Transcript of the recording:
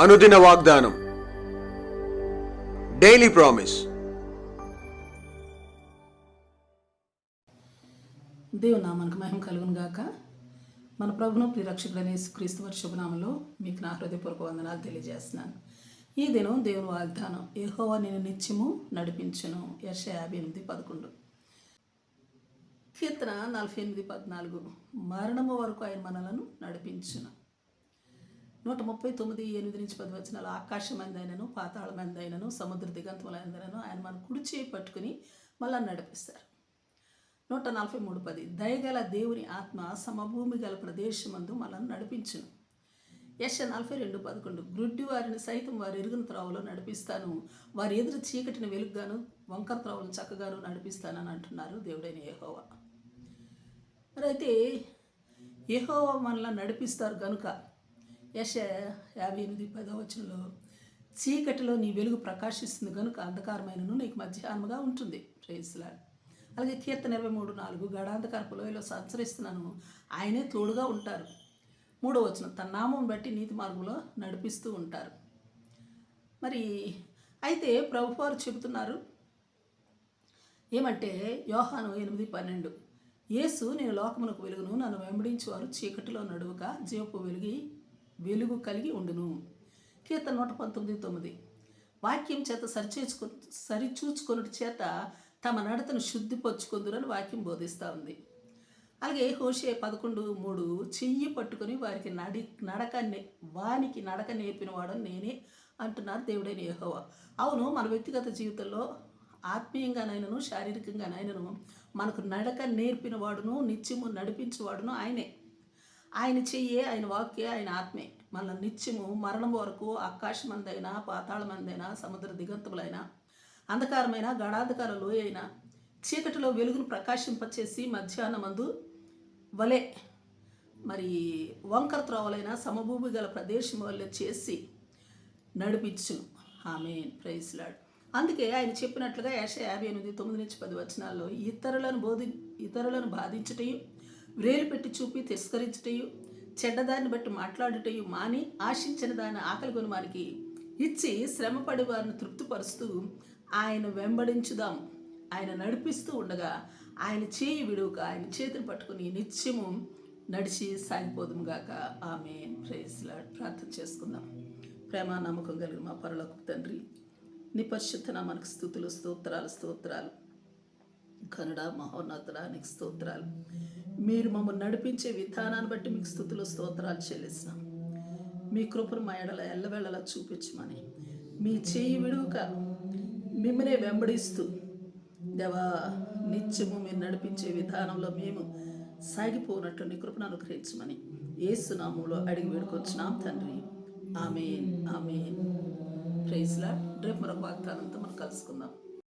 అనుదిన వాగ్దానం. Daily promise దేవుని నామానికి మహిమ కలుగును గాక. మన ప్రభును ప్రిరక్షకుడనే క్రీస్తు వారి శుభనామంలో మీకు నా హృదయపూర్వక వందనాలు తెలియజేస్తున్నాను. ఈ దినం దేవుని వాగ్దానం ఏహోవా నేను నిత్యము నడిపించును. యశ యాభై ఎనిమిది పదకొండు. కీర్తన నలభై ఎనిమిది పద్నాలుగు. మరణము వరకు ఆయన మనలను నడిపించును. నూట ముప్పై తొమ్మిది ఎనిమిది నుంచి పది వచనాలు ఆకాశమందైనను పాతాళమందైనను సముద్ర దిగంతములైనను ఆయన మన కుడి చేయి పట్టుకుని మళ్ళా నడిపిస్తారు. నూట నలభై మూడు పది దయగల దేవుని ఆత్మ సమభూమి గల ప్రదేశమందు మనల్ని నడిపించును. యశ నలభై రెండు పదకొండు గ్రుడ్డి వారిని సైతం వారి ఎరుగున త్రోవలో నడిపిస్తాను. వారి ఎదురు చీకటిని వెలుగుగాను వంకర త్రోవలను చక్కగాను నడిపిస్తానని అంటున్నారు దేవుడైన యహోవా. మరి అయితే యహోవా మనల్ని నడిపిస్తారు కనుక యశ యాభై ఎనిమిది పదో వచనంలో చీకటిలో నీ వెలుగు ప్రకాశిస్తుంది కనుక అంధకారమైనను నీకు మధ్యాహ్నముగా ఉంటుంది. ప్రేయస్లాడ్ అలాగే కీర్తన ఇరవై మూడు నాలుగు గడాంధకారపు లోయలో సంచరిస్తున్నాను. ఆయనే తోడుగా ఉంటారు. మూడో వచనం తన నామం బట్టి నీతి మార్గంలో నడిపిస్తూ ఉంటారు. మరి అయితే ప్రభువారు చెబుతున్నారు ఏమంటే యోహాను ఎనిమిది పన్నెండు యేసు నేను లోకమునకు వెలుగును నన్ను వెంబడించేవారు చీకటిలో నడువక జీవపు వెలుగి వెలుగు కలిగి ఉండును. కీర్తన నూట పంతొమ్మిది తొమ్మిది. వాక్యం చేత సరిచేసుకు సరిచూచుకొనుట చేత తమ నడతను శుద్ధిపరుచుకుందురని వాక్యం బోధిస్తూ ఉంది. అలాగే హోషే పదకొండు మూడు చెయ్యి పట్టుకొని వారికి నడి నడక నే- వానికి నడక నేర్పినవాడని నేనే అంటున్నారు దేవుడైన యహోవ. అవును మన వ్యక్తిగత జీవితంలో ఆత్మీయంగానైనను శారీరకంగానైనను మనకు నడక నేర్పిన వాడును నిత్యము నడిపించేవాడును ఆయనే. ఆయన చెయ్యే ఆయన వాక్యే ఆయన ఆత్మే. మన నిత్యము మరణం వరకు ఆకాశమందైనా పాతాళమందైనా సముద్ర దిగంతములైనా అంధకారమైన గడాంధకార లోయ అయినా చీకటిలో వెలుగును ప్రకాశింపచేసి మధ్యాహ్నమందు వలె మరి వంకర త్రోవలైన సమభూమి గల ప్రదేశం వల్ల చేసి నడిపించును. ఆమె ప్రైజ్లాడ్ అందుకే ఆయన చెప్పినట్లుగా యాష యాభై ఎనిమిది తొమ్మిది నుంచి పది వచనాల్లో ఇతరులను బోధి ఇతరులను బాధించటం వ్రేలు పెట్టి చూపి తిరస్కరించుటయు చెడ్డదాన్ని బట్టి మాట్లాడుటయు మాని ఆశించిన దాని ఆకలి కొనుమానికి ఇచ్చి శ్రమపడి వారిని తృప్తిపరుస్తూ ఆయన వెంబడించుదాం. ఆయన నడిపిస్తూ ఉండగా ఆయన చేయి విడువక ఆయన చేతిని పట్టుకుని నిత్యము నడిచి సాగిపోదుముగాక ఆమె ప్రేస్లా ప్రార్థన చేసుకుందాం. ప్రేమ నమ్మకం కలిగిన మా పరలోక తండ్రి నీ పరిశుద్ధ స్థుతులు స్తోత్రాలు స్తోత్రాలు. కన్నడ మహోన్నతుడా స్తోత్రాలు. మీరు మమ్మల్ని నడిపించే విధానాన్ని బట్టి మీకు స్థుతులు స్తోత్రాలు చెల్లిస్తున్నాం. మీ కృపను మా ఎడల ఎల్లవేళలా చూపించమని. మీ చేయి విడుక మిమ్మనే వెంబడిస్తూ దేవా నిత్యము మీరు నడిపించే విధానంలో మేము సాగిపోనట్లు నీ కృపను అనుగ్రహించమని ఏసునామంలో అడిగి వేడుకొచ్చినాం తండ్రి. ఆమె ఆమె ప్రైజ్లా రేపు మరొక వాగ్దానంతో మనం కలుసుకుందాం.